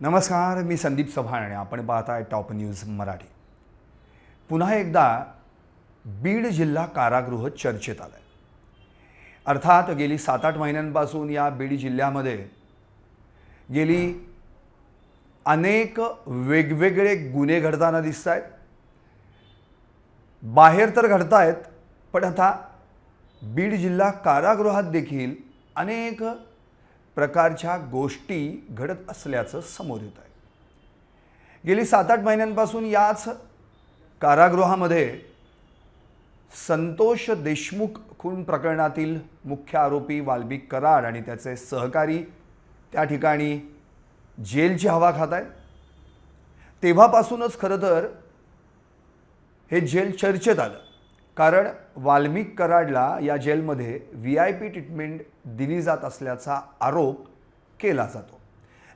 नमस्कार मी संदीप चव्हाण आपण पाहताय टॉप न्यूज मराठी. पुन्हा एकदा बीड जिल्हा कारागृह चर्चेत आलं आहे अर्थात गेली सात आठ महिन्यांपासून या बीड जिल्ह्यामध्ये गेली अनेक वेगवेगळे गुन्हे घडताना दिसत आहेत बाहेर तर घडतायत पण आता बीड जिल्हा कारागृहात देखील अनेक प्रकारच्या गोष्टी घडत असल्याचं समोर येत आहे. गेली सात आठ महिन्यांपासून याच कारागृहामध्ये संतोष देशमुख खून प्रकरणातील मुख्य आरोपी वाल्मिक कराड आणि त्याचे सहकारी त्या ठिकाणी जेलची हवा खात आहेत. तेव्हापासूनच खरं तर हे जेल चर्चेत आलं. कारण वाल्मिक कराडला या जेलमध्ये व्ही आय पी ट्रीटमेंट दिली जात असल्याचा आरोप केला जातो.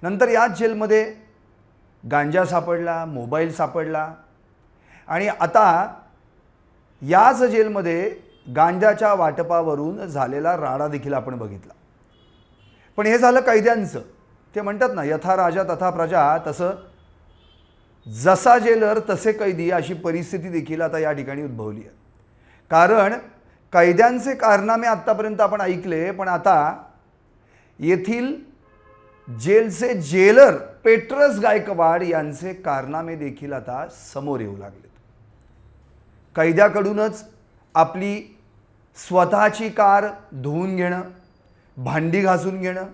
नंतर याच जेलमध्ये गांजा सापडला मोबाईल सापडला आणि आता याच जेलमध्ये गांजाच्या वाटपावरून झालेला राडा देखील आपण बघितला. पण हे झालं कैद्यांचं. ते म्हणतात ना यथा राजा तथा प्रजा तसं जसा जेलर तसे कैदी अशी परिस्थिती देखील आता या ठिकाणी उद्भवली आहे. कारण कैद्यांचे कारनामे आत्तापर्यंत आपण ऐकले पण आता येथील जेलचे जेलर पेट्रस गायकवाड यांचे कारनामे देखील आता समोर येऊ लागलेत. कैद्याकडूनच आपली स्वतःची कार धुवून घेणं भांडी घासून घेणं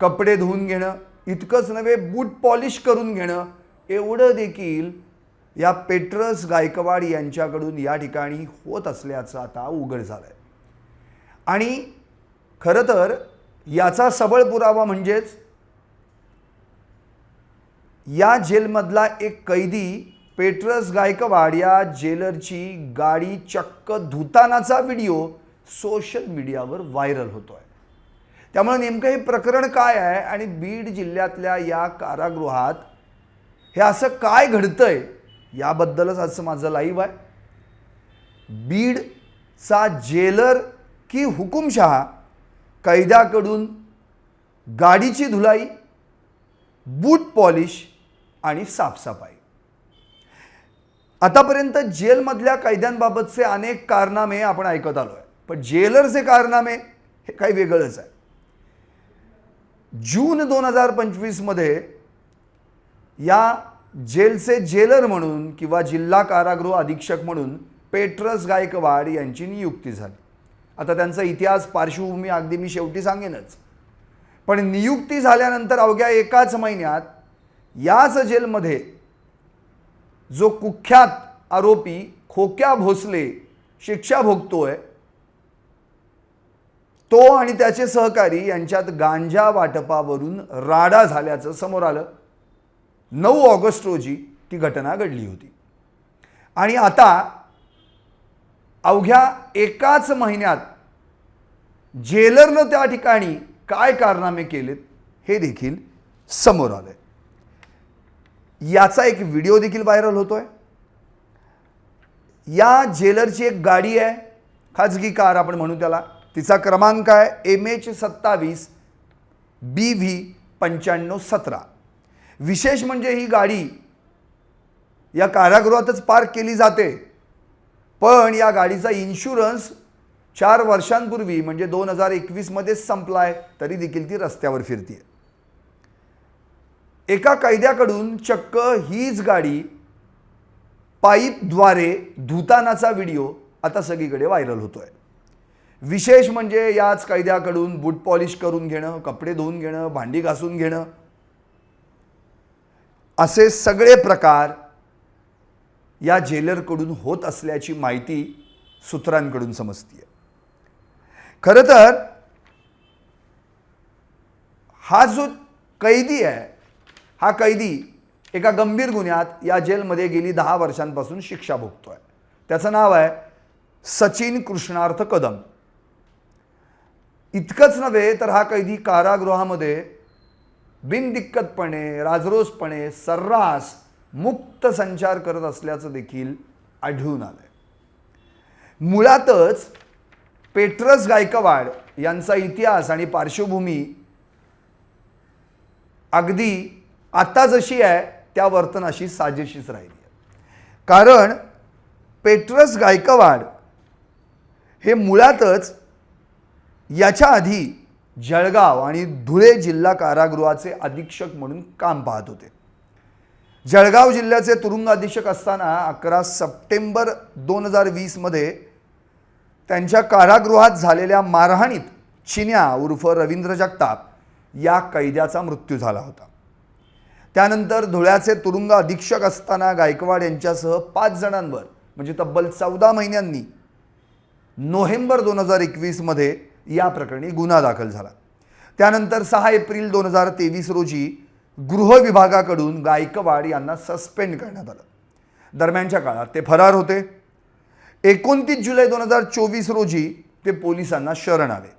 कपडे धुवून घेणं इतकंच नव्हे बूट पॉलिश करून घेणं एवढं देखील या पेट्रस गायकवाड यांच्याकडून या ठिकाणी होत असल्याचं आता उघड झालं आहे आणि खरं तर याचा सबळ पुरावा म्हणजेच या जेलमधला एक कैदी पेट्रस गायकवाड या जेलरची गाडी चक्क धुतानाचा व्हिडिओ सोशल मीडियावर व्हायरल होतो आहे त्यामुळे नेमकं हे प्रकरण काय आहे आणि बीड जिल्ह्यातल्या या कारागृहात हे असं काय घडतंय याबद्दलच आजचं माझं लाईव्ह आहे. बीडचा जेलर की हुकुमशहा कैद्याकडून गाडीची धुलाई बूट पॉलिश आणि साफसफाई. आतापर्यंत जेलमधल्या कैद्यांबाबतचे अनेक कारनामे आपण ऐकत आलो आहे पण जेलरचे कारनामे हे काही वेगळंच आहे. जून दोन हजार पंचवीसमध्ये या जेलचे जेलर म्हणून किंवा जिल्हा कारागृह अधीक्षक म्हणून पेट्रस गायकवाड यांची नियुक्ती झाली. आता त्यांचा इतिहास पार्श्वभूमी अगदी मी शेवटी सांगेनच. पण नियुक्ती झाल्यानंतर अवघ्या एकाच महिन्यात याच जेलमध्ये जो कुख्यात आरोपी खोक्या भोसले शिक्षा भोगतोय तो आणि त्याचे सहकारी यांच्यात गांजा वाटपावरून राडा झाल्याचं समोर आलं. नऊ ऑगस्ट रोजी ती घटना घडली होती. आणि आता अवघ्या एकाच महिन्यात जेलरनं त्या ठिकाणी काय कारनामे केलेत हे देखील समोर आलंय. याचा एक व्हिडिओ देखील व्हायरल होतोय. या जेलरची एक गाडी आहे खाजगी कार आपण म्हणू त्याला. तिचा क्रमांक आहे एम एच सत्तावीस बी व्ही पंच्याण्णव सतरा. विशेष म्हणजे ही गाडी या कारागृहातच पार्क केली जाते. पण या गाडीचा इन्शुरन्स चार वर्षांपूर्वी म्हणजे दोन हजार एकवीसमध्येच संपला आहे तरी देखील ती रस्त्यावर फिरते एका कैद्याकडून चक्क हीच गाडी पाईपद्वारे धुतानाचा व्हिडिओ आता सगळीकडे व्हायरल होतो आहे विशेष म्हणजे याच कैद्याकडून बूट पॉलिश करून घेणं कपडे धुवून घेणं भांडी घासून घेणं असे सगळे प्रकार या जेलरकडून होत असल्याची माहिती सूत्रांकडून समजते खरं तर हा जो कैदी आहे हा कैदी एका गंभीर गुन्ह्यात या जेलमध्ये गेली दहा वर्षांपासून शिक्षा भोगतोय. त्याचं नाव आहे सचिन कृष्णार्थ कदम. इतकंच नव्हे तर हा कैदी कारागृहामध्ये बिनदिक्कतपणे राजरोसपणे सर्रास मुक्त संचार करत असल्याचं देखील आढळून आलंय. मुळातच पेट्रस गायकवाड यांचा इतिहास आणि पार्श्वभूमी अगदी आता जशी आहे त्या वर्तनाशी साजेशीच राहिली आहे. कारण पेट्रस गायकवाड हे मुळातच याच्या आधी जळगाव आणि धुळे जिल्हा कारागृहाचे अधीक्षक म्हणून काम पाहत होते. जळगाव जिल्ह्याचे तुरुंग अधीक्षक असताना अकरा सप्टेंबर दोन हजार वीसमध्ये त्यांच्या कारागृहात झालेल्या मारहाणीत चिन्या उर्फ रवींद्र जगताप या कैद्याचा मृत्यू झाला होता. त्यानंतर धुळ्याचे तुरुंग अधीक्षक असताना गायकवाड यांच्यासह पाच जणांवर म्हणजे तब्बल चौदा महिन्यांनी नोव्हेंबर दोन हजार एकवीसमध्ये या प्रकरणी गुन्हा दाखल झाला. त्यानंतर सहा एप्रिल दोन हजार तेवीस रोजी गृह विभागाकडून गायकवाड यांना सस्पेंड करण्यात आलं. दरम्यानच्या काळात ते फरार होते. एकोणतीस जुलै दोन हजार चोवीस रोजी ते पोलिसांना शरण आले.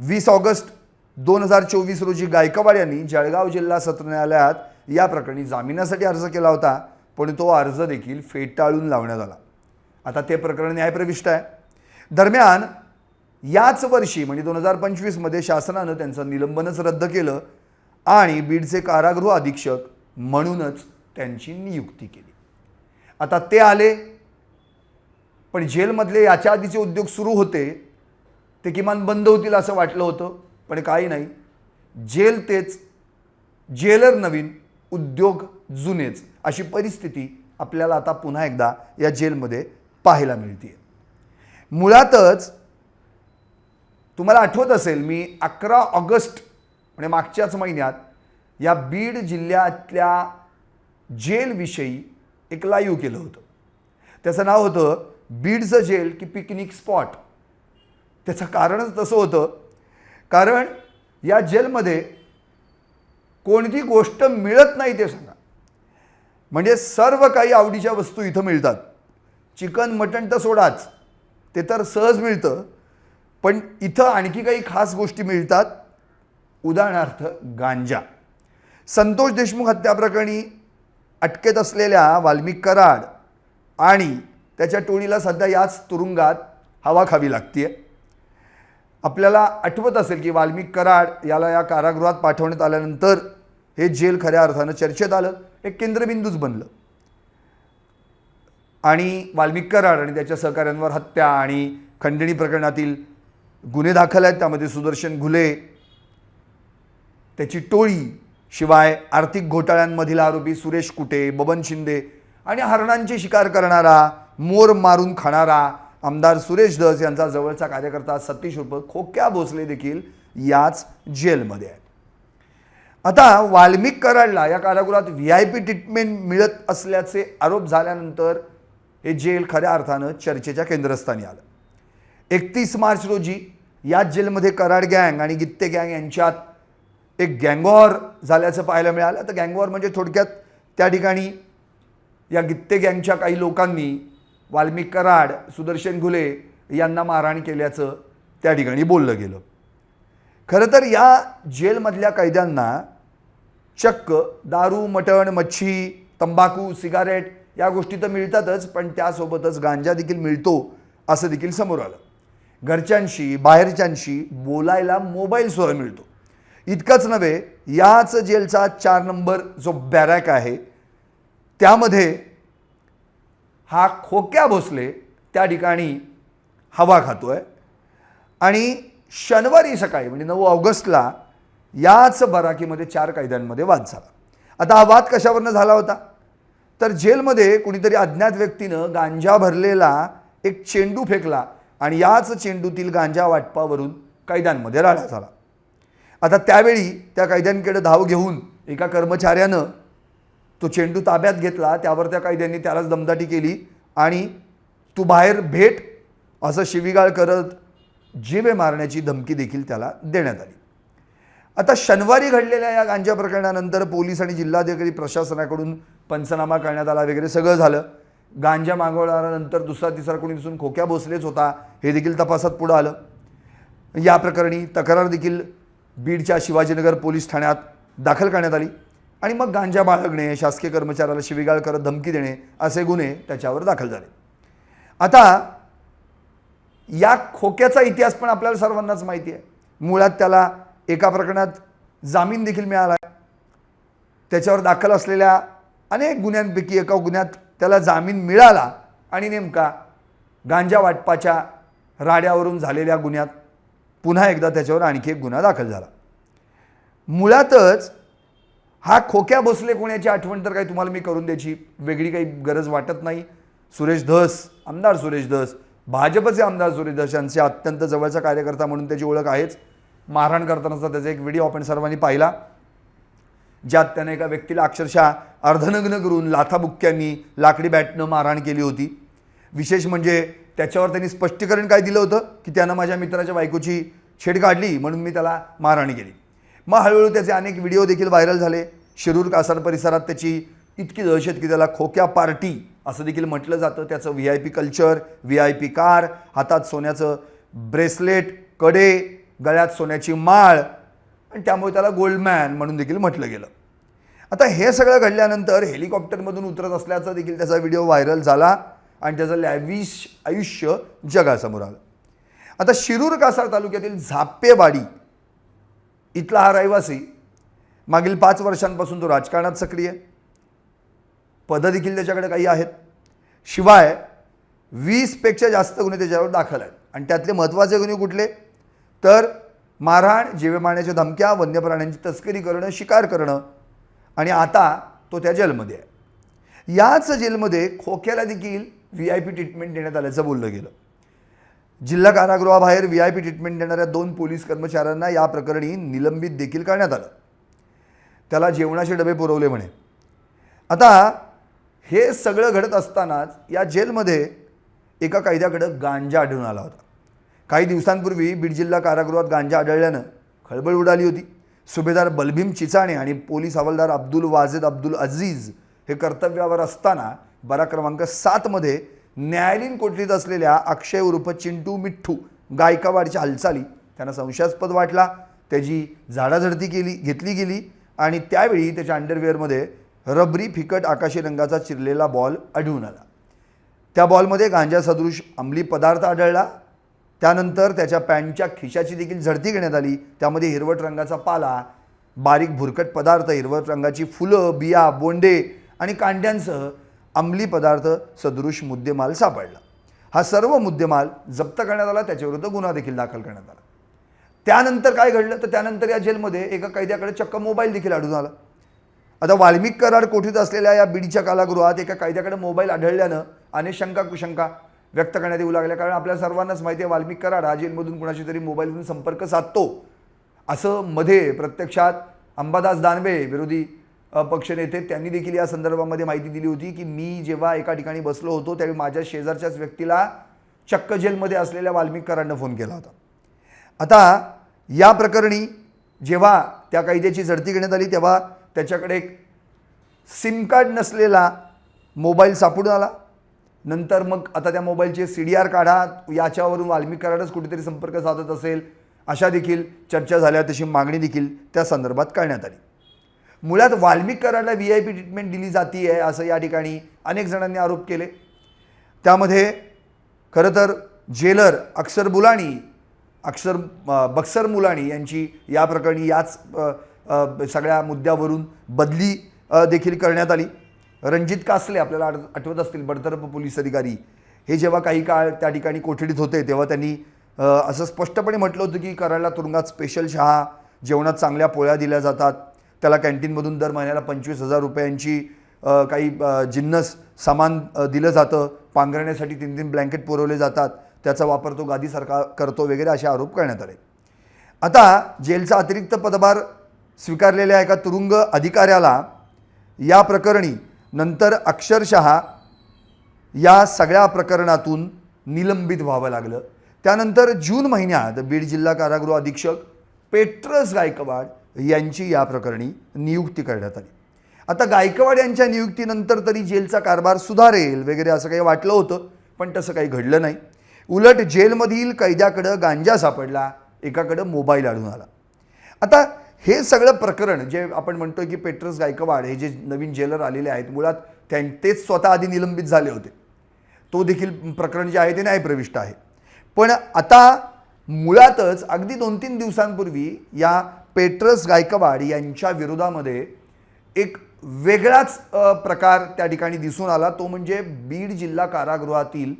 वीस ऑगस्ट दोन हजार चोवीस रोजी गायकवाड यांनी जळगाव जिल्हा सत्र न्यायालयात या प्रकरणी जामिनासाठी अर्ज केला होता पण तो अर्ज देखील फेटाळून लावण्यात आला. आता ते प्रकरण न्यायप्रविष्ट आहे. दरम्यान याच वर्षी म्हणजे दोन हजार पंचवीसमध्ये शासनानं त्यांचं निलंबनच रद्द केलं आणि बीडचे कारागृह अधीक्षक म्हणूनच त्यांची नियुक्ती केली. आता ते आले पण जेलमधले याच्या आधीचे उद्योग सुरू होते ते किमान बंद होतील असं वाटलं होतं पण काही नाही. जेल तेच जेलर नवीन उद्योग जुनेच अशी परिस्थिती आपल्याला आता पुन्हा एकदा या जेलमध्ये पाहायला मिळते मुळातच तुम्हाला आठवत असेल मी अकरा ऑगस्ट म्हणजे मागच्याच महिन्यात या बीड जिल्ह्यातल्या जेलविषयी एक लाईव्ह केलं होतं. त्याचं नाव होतं बीडचं जेल की पिकनिक स्पॉट त्याचं कारणच तसं होतं. कारण या जेलमध्ये कोणती गोष्ट मिळत नाही ते सांगा. म्हणजे सर्व काही आवडीच्या वस्तू इथं मिळतात. चिकन मटण तर सोडाच. ते तर सहज मिळतं. पण इथं आणखी काही खास गोष्टी मिळतात. उदाहरणार्थ गांजा. संतोष देशमुख हत्याप्रकरणी अटकेत असलेल्या वाल्मिक कराड आणि त्याच्या टोळीला सध्या याच तुरुंगात हवा खावी लागते आपल्याला आठवत असेल की वाल्मिक कराड याला या कारागृहात पाठवण्यात आल्यानंतर हे जेल खऱ्या अर्थानं चर्चेत आलं एक केंद्रबिंदूच बनलं. आणि वाल्मिक कराड आणि त्याच्या सहकाऱ्यांवर हत्या आणि खंडणी प्रकरणातील गुन्हे दाखल आहेत त्यामध्ये सुदर्शन घुले त्याची टोळी शिवाय आर्थिक घोटाळ्यांमधील आरोपी सुरेश कुटे बबन शिंदे आणि हरणांची शिकार करणारा मोर मारून खाणारा आमदार सुरेश धस यांचा जवळचा कार्यकर्ता सतीश उर्फ खोक्या भोसले देखील याच जेलमध्ये आहेत. आता वाल्मिक कराडला या कारागृहात व्ही आय पी ट्रीटमेंट मिळत असल्याचे आरोप झाल्यानंतर हे जेल खऱ्या अर्थानं चर्चेच्या केंद्रस्थानी आलं. एकतीस मार्च रोजी याच जेलमध्ये कराड गँग आणि गित्ते गँग यांच्यात एक गँगवॉर झाल्याचं पाहायला मिळालं. तर गँगवॉर म्हणजे थोडक्यात त्या ठिकाणी या गित्ते गँगच्या काही लोकांनी वाल्मिक कराड सुदर्शन घुले यांना मारहाण केल्याचं त्या ठिकाणी बोललं गेलं. खरं तर या जेलमधल्या कैद्यांना चक्क दारू मटण मच्छी तंबाखू सिगारेट या गोष्टी तर मिळतातच पण त्यासोबतच गांजा देखील मिळतो असं देखील समोर आलं. घरच्यांशी बाहेरच्यांशी बोलायला मोबाईल सोय मिळतो. इतकंच नव्हे याच जेलचा चार नंबर जो बॅरॅक आहे त्यामध्ये हा खोक्या भोसले त्या ठिकाणी हवा खातो आहे आणि शनिवारी सकाळी म्हणजे नऊ ऑगस्टला याच बराकीमध्ये चार कैद्यांमध्ये वाद झाला. आता हा वाद कशावरनं झाला होता? तर जेलमध्ये कुणीतरी अज्ञात व्यक्तीनं गांजा भरलेला एक चेंडू फेकला. आणि याच चेंडूतील गांजा वाटपावरून कैद्यांमध्ये राडा झाला. आता त्यावेळी त्या कैद्यांकडे धाव घेऊन एका कर्मचाऱ्यानं तो चेंडू ताब्यात घेतला त्यावर त्या कैद्यांनी त्यालाच दमदाटी केली आणि तू बाहेर भेट असं शिवीगाळ करत जिवे मारण्याची धमकी देखील त्याला देण्यात आली. आता शनिवारी घडलेल्या या गांजा प्रकरणानंतर पोलीस आणि जिल्हाधिकारी प्रशासनाकडून पंचनामा करण्यात आला वगैरे सगळं झालं. गांजा मागवल्यानंतर दुसरा तिसरा कोणी दिसून खोक्या भोसलेच होता हे देखील तपासात पुढं आलं. या प्रकरणी तक्रार देखील बीडच्या शिवाजीनगर पोलीस ठाण्यात दाखल करण्यात आली आणि मग गांजा बाळगणे शासकीय कर्मचाऱ्याला शिवीगाळ करत धमकी देणे असे गुन्हे त्याच्यावर दाखल झाले. आता या खोक्याचा इतिहास पण आपल्याला सर्वांनाच माहिती आहे. मुळात त्याला एका प्रकरणात जामीन देखील मिळाला त्याच्यावर दाखल असलेल्या अनेक गुन्ह्यांपैकी एका गुन्ह्यात त्याला जामीन मिळाला आणि नेमका गांजा वाटपाच्या राड्यावरून झालेल्या गुन्ह्यात पुन्हा एकदा त्याच्यावर आणखी एक गुन्हा दाखल झाला. मुळातच हा खोक्या बसले कोण्याची आठवण तर काही तुम्हाला मी करून द्यायची वेगळी काही गरज वाटत नाही. सुरेश धस आमदार सुरेश धस भाजपचे आमदार सुरेश धस यांचे अत्यंत जवळचा कार्यकर्ता म्हणून त्याची ओळख आहेच. मारहाण करतानाचा त्याचा एक व्हिडिओ आपण सर्वांनी पाहिला. ज्यात त्याने एका व्यक्तीला अक्षरशः अर्धनग्न करून लाथाबुक्क्यांनी लाकडी बॅटनं मारहाण केली होती. विशेष म्हणजे त्याच्यावर त्यांनी स्पष्टीकरण काय दिलं होतं की त्यानं माझ्या मित्राच्या बायकोची छेड काढली म्हणून मी त्याला मारहाण केली. मग हळूहळू त्याचे अनेक व्हिडिओ देखील व्हायरल झाले. शिरूर कासार परिसरात त्याची इतकी दहशत की त्याला खोक्या पार्टी असं देखील म्हटलं जातं. त्याचं V I P culture V I P car हातात सोन्याचं ब्रेसलेटकडे गळ्यात सोन्याची माळ आणि त्यामुळे त्याला गोल्डमॅन म्हणून देखील म्हटलं गेलं. आता हे सगळं घडल्यानंतर हेलिकॉप्टरमधून उतरत असल्याचा देखील त्याचा व्हिडिओ व्हायरल झाला आणि त्याचं लॅविश आयुष्य जगासमोर आलं. आता शिरूर कासार तालुक्यातील झापेवाडी इथला हा रहिवासी मागील पाच वर्षांपासून तो राजकारणात सक्रिय पदं देखील त्याच्याकडे काही आहेत. शिवाय वीसपेक्षा जास्त गुन्हे त्याच्यावर दाखल आहेत. आणि त्यातले महत्त्वाचे गुन्हे कुठले? तर मारहाण जीवे मारण्याच्या धमक्या वन्य प्राण्यांची तस्करी करणं शिकार करणं आणि आता तो त्या जेलमध्ये आहे. याच जेलमध्ये खोक्याला देखील व्ही आय पी ट्रीटमेंट देण्यात आल्याचं बोललं गेलं. जिल्हा कारागृहाबाहेर व्ही आय पी ट्रीटमेंट देणाऱ्या दोन पोलीस कर्मचाऱ्यांना या प्रकरणी निलंबित देखील करण्यात आलं. त्याला जेवणाचे डबे पुरवले म्हणे. आता हे सगळं घडत असतानाच या जेलमध्ये एका कैद्याकडं गांजा आढळून आला होता. काही दिवसांपूर्वी बीड जिल्हा कारागृहात गांजा आढळल्यानं खळबळ उडाली होती. सुभेदार बलभीम चिचाणे आणि पोलीस हवालदार अब्दुल वाजेद अब्दुल अजीज हे कर्तव्यावर असताना बरा क्रमांक सातमध्ये न्यायालयीन कोठडीत असलेल्या अक्षय उर्फ चिंटू मिठ्ठू गायकावाडच्या हालचाली त्यांना संशयास्पद वाटला. त्याची झाडाझडती केली घेतली गेली आणि त्यावेळी त्याच्या अंडरवेअरमध्ये रबरी फिकट आकाशी रंगाचा चिरलेला बॉल आढळून आला. त्या बॉलमध्ये गांजा सदृश अंमली पदार्थ आढळला. त्यानंतर त्याच्या पॅन्टच्या खिशाची देखील झडती घेण्यात आली. त्यामध्ये हिरवट रंगाचा पाला बारीक भुरकट पदार्थ हिरवट रंगाची फुलं बिया बोंडे आणि कांड्यांसह अंमली पदार्थ सदृश मुद्देमाल सापडला. हा सर्व मुद्देमाल जप्त करण्यात आला त्याच्याविरुद्ध गुन्हा देखील दाखल करण्यात आला. त्यानंतर काय घडलं? तर त्यानंतर या जेलमध्ये एका कैद्याकडे चक्क मोबाईल देखील आढळून आला. आता वाल्मिक कराड कोठीत असलेल्या या बीडीच्या कालागृहात एका कैद्याकडे मोबाईल आढळल्यानं अनेक शंका कुशंका व्यक्त करण्यात येऊ लागल्या कारण आपल्या सर्वांनाच माहिती आहे वाल्मिक कराड हा जेलमधून कुणाशी तरी मोबाईलवरून संपर्क साधतो. असं मध्ये प्रत्यक्षात अंबादास दानवे विरोधी पक्षनेते त्यांनी देखील या संदर्भामध्ये माहिती दिली होती की मी जेव्हा एका ठिकाणी बसलो होतो त्यावेळी माझ्या शेजारच्याच व्यक्तीला चक्क जेलमध्ये असलेल्या वाल्मिक कराडनं फोन केला होता. आता या प्रकरणी जेव्हा त्या कायद्याची झडती घेण्यात आली तेव्हा त्याच्याकडे एक सिम कार्ड नसलेला मोबाईल सापडून आला. नंतर मग आता त्या मोबाईलचे सी डी आर काढा याच्यावरून वाल्मिकराडच कुठेतरी संपर्क साधत असेल. अशा देखील चर्चा झाल्या तशी मागणी देखील त्या संदर्भात करण्यात आली. मुळात वाल्मिक कराडला व्ही आय पी ट्रीटमेंट दिली जाती आहे असं या ठिकाणी अनेक जणांनी आरोप केले. त्यामध्ये खरं तर जेलर अक्षर बुलाणी अक्षर बक्सर मुलाणी यांची या प्रकरणी याच सगळ्या मुद्द्यावरून बदली देखील करण्यात आली. रणजित कासले आपल्याला आठ आठवत असतील बडतर्फ पोलीस अधिकारी. हे जेव्हा काही काळ त्या ठिकाणी कोठडीत होते तेव्हा त्यांनी असं स्पष्टपणे म्हटलं होतं की कराडला तुरुंगात स्पेशल चहा जेवणात चांगल्या पोळ्या दिल्या जातात. त्याला कॅन्टीनमधून दर महिन्याला पंचवीस हजार रुपयांची काही जिन्नस सामान दिलं जातं. पांघरण्यासाठी तीन तीन ब्लँकेट पुरवले जातात. त्याचा वापर तो गादी सरकार करतो वगैरे असे आरोप करण्यात आले. आता जेलचा अतिरिक्त पदभार स्वीकारलेल्या एका तुरुंग अधिकाऱ्याला या प्रकरणी नंतर अक्षरशः या सगळ्या प्रकरणातून निलंबित व्हावं लागलं. त्यानंतर जून महिन्यात बीड जिल्हा कारागृह अधीक्षक पेट्रस गायकवाड यांची या प्रकरणी नियुक्ती करण्यात आली. आता गायकवाड यांच्या नियुक्तीनंतर तरी जेलचा कारभार सुधारेल वगैरे असं काही वाटलं होतं पण तसं काही घडलं नाही. उलट जेलमधील कैद्याकडं गांजा सापडला एकाकडं मोबाईल आढळून आला. आता हे सगळं प्रकरण जे आपण म्हणतोय की पेट्रस गायकवाड हे जे नवीन जेलर आलेले आहेत मुळात त्यां तेच स्वतः आधी निलंबित झाले होते. तो देखील प्रकरण जे आहे ते न्यायप्रविष्ट आहे. पण आता मुळातच अगदी दोन तीन दिवसांपूर्वी या पेट्रस गायकवाड यांच्या विरोधामध्ये एक वेगळाच प्रकार त्या ठिकाणी दिसून आला. तो म्हणजे बीड जिल्हा कारागृहातील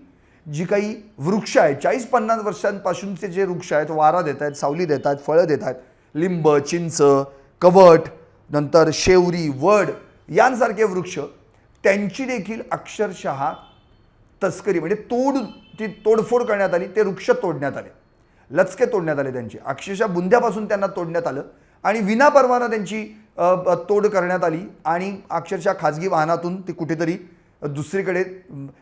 जी काही वृक्ष आहेत चाळीस पन्नास वर्षांपासूनचे जे वृक्ष आहेत वारा देत आहेत सावली देत आहेत फळं देत आहेत लिंब चिंच कवट नंतर शेवरी वड यांसारखे वृक्ष त्यांची देखील अक्षरशः तस्करी म्हणजे तोड ती तोडफोड करण्यात आली ते वृक्ष तोडण्यात आले. लचके तोडण्यात आले त्यांचे. अक्षरशः बुंद्यापासून त्यांना तोडण्यात आलं आणि विनापरवाना त्यांची तोड करण्यात आली आणि अक्षरशः खाजगी वाहनातून ते कुठेतरी दुसरीकडे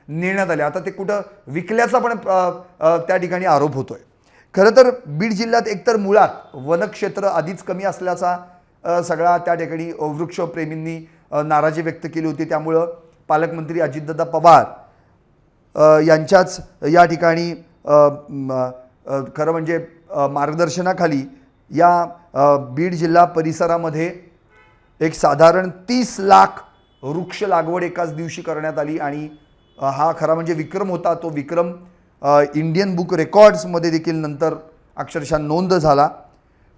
नेण्यात आले. आता ते कुठं विकल्याचा पण त्या ठिकाणी आरोप होतो आहे खरं तर बीड जिल्ह्यात एकतर मुळात वनक्षेत्र आधीच कमी असल्याचा सगळा त्या ठिकाणी वृक्षप्रेमींनी नाराजी व्यक्त केली होती. त्यामुळं पालकमंत्री अजितदादा पवार यांच्याच या ठिकाणी खरं म्हणजे मार्गदर्शनाखाली या बीड जिल्हा परिसरामध्ये एक साधारण तीस लाख वृक्ष लागवड एकाच दिवशी करण्यात आली आणि हा खरा म्हणजे विक्रम होता. तो विक्रम इंडियन बुक रेकॉर्ड्समध्ये देखील नंतर अक्षरशः नोंद झाला.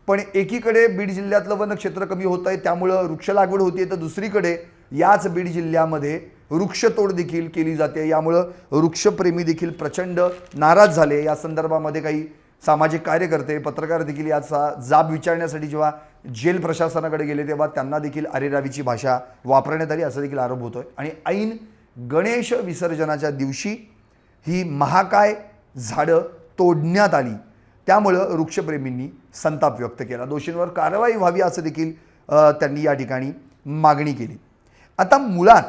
पण एकीकडे बीड जिल्ह्यातलं वनक्षेत्र कमी होत आहे त्यामुळं वृक्ष लागवड होती तर दुसरीकडे याच बीड जिल्ह्यामध्ये वृक्षतोड देखील केली जाते. यामुळं वृक्षप्रेमी देखील प्रचंड नाराज झाले. या संदर्भामध्ये काही सामाजिक कार्यकर्ते पत्रकार देखील याचा जाब विचारण्यासाठी जेव्हा जेल प्रशासनाकडे गेले तेव्हा त्यांना देखील अरेरावीची भाषा वापरण्यात आली. असा देखील आरोप होतो आहे आणि ऐन गणेश विसर्जनाच्या दिवशी ही महाकाय झाडं तोडण्यात आली. त्यामुळं वृक्षप्रेमींनी संताप व्यक्त केला. दोषींवर कारवाई व्हावी असं देखील त्यांनी या ठिकाणी मागणी केली. आता मुळात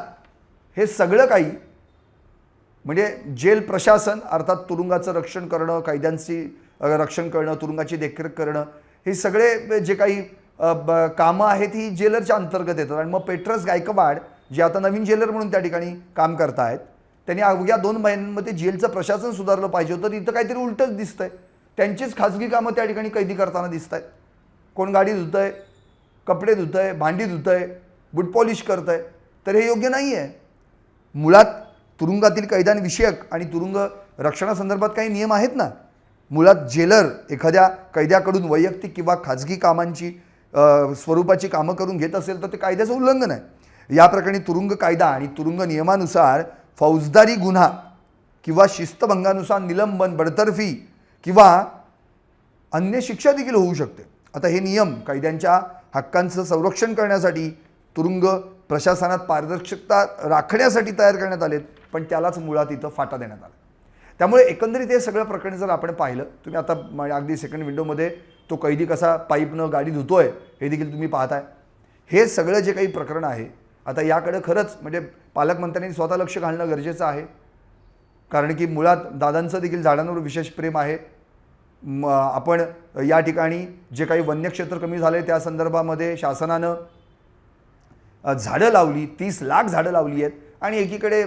हे सगळं काही म्हणजे जेल प्रशासन अर्थात तुरुंगाचं रक्षण करणं कायद्यांची रक्षण करणं तुरुंगाची देखरेख करणं हे सगळे जे काही ब- कामं आहेत ही जेलरच्या अंतर्गत येतात. आणि मग पेट्रस गायकवाड जे आता नवीन जेलर म्हणून त्या ठिकाणी काम करतायत त्यांनी अवघ्या दोन महिन्यांमध्ये जेलचं प्रशासन सुधारलं पाहिजे होतं. तिथं इथं काहीतरी उलटच दिसतंय. त्यांचीच खाजगी कामं त्या ठिकाणी कैदी करताना दिसत आहेत कोण गाडी धुतं आहे कपडे धुतं आहे भांडी धुतं आहे बुट पॉलिश करतंय तर हे योग्य नाही आहे मुळात तुरुंगातील कैद्यांविषयक आणि तुरुंग रक्षणासंदर्भात काही नियम आहेत ना? मुळात जेलर एखाद्या कैद्याकडून वैयक्तिक किंवा खाजगी कामांची स्वरूपाची कामं करून घेत असेल तर ते कायद्याचं उल्लंघन आहे. या प्रकरणी तुरुंग कायदा आणि तुरुंग नियमानुसार फौजदारी गुन्हा किंवा शिस्तभंगानुसार निलंबन बडतर्फी किंवा अन्य शिक्षा देखील होऊ शकते. आता हे नियम कैद्यांच्या हक्कांचं संरक्षण करण्यासाठी तुरुंग प्रशासनात पारदर्शकता राखण्यासाठी तयार करण्यात आलेत पण त्यालाच मुळात इथं फाटा देण्यात आला. त्यामुळे एकंदरीत हे सगळं प्रकरण जर आपण पाहिलं तुम्ही आता अगदी सेकंड विंडोमध्ये तो कैदी कसा पाईपनं गाडी धुतोय हे देखील तुम्ही पाहताय. हे सगळं जे काही प्रकरण आहे आता याकडं खरंच म्हणजे पालकमंत्र्यांनी स्वतः लक्ष घालणं गरजेचं आहे. कारण की मुळात दादांचं देखील झाडांवर विशेष प्रेम आहे. म आपण या ठिकाणी जे काही वन्यक्षेत्र कमी झाले त्या संदर्भामध्ये शासनानं झाडं लावली तीस लाख झाडं लावली आहेत आणि एकीकडे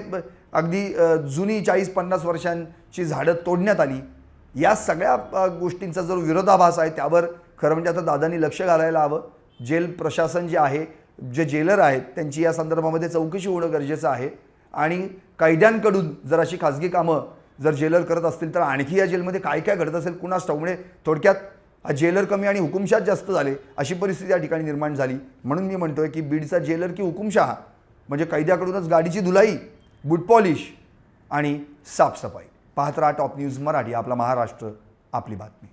अगदी जुनी चाळीस पन्नास वर्षांची झाडं तोडण्यात आली. या सगळ्या गोष्टींचा जो विरोधाभास आहे त्यावर खरं म्हणजे आता दादांनी लक्ष घालायला हवं. जेल प्रशासन जे आहे जे जेलर आहेत त्यांची या संदर्भामध्ये चौकशी होणं गरजेचं आहे. आणि कैद्यांकडून जर अशी खाजगी कामं जर जेलर करत असतील तर आणखी या जेलमध्ये काय काय घडत असेल कुणास ठाऊक? म्हणजे थोडक्यात जेलर कमी आणि हुकुमशाह जास्त झाले अशी परिस्थिती या ठिकाणी निर्माण झाली. म्हणून मी म्हणतोय की बीडचा जेलर की हुकुमशहा म्हणजे कैद्याकडूनच गाडीची धुलाई बूट पॉलिश आणि साफसफाई. पाहत राहा टॉप न्यूज मराठी आपला महाराष्ट्र आपली बातमी.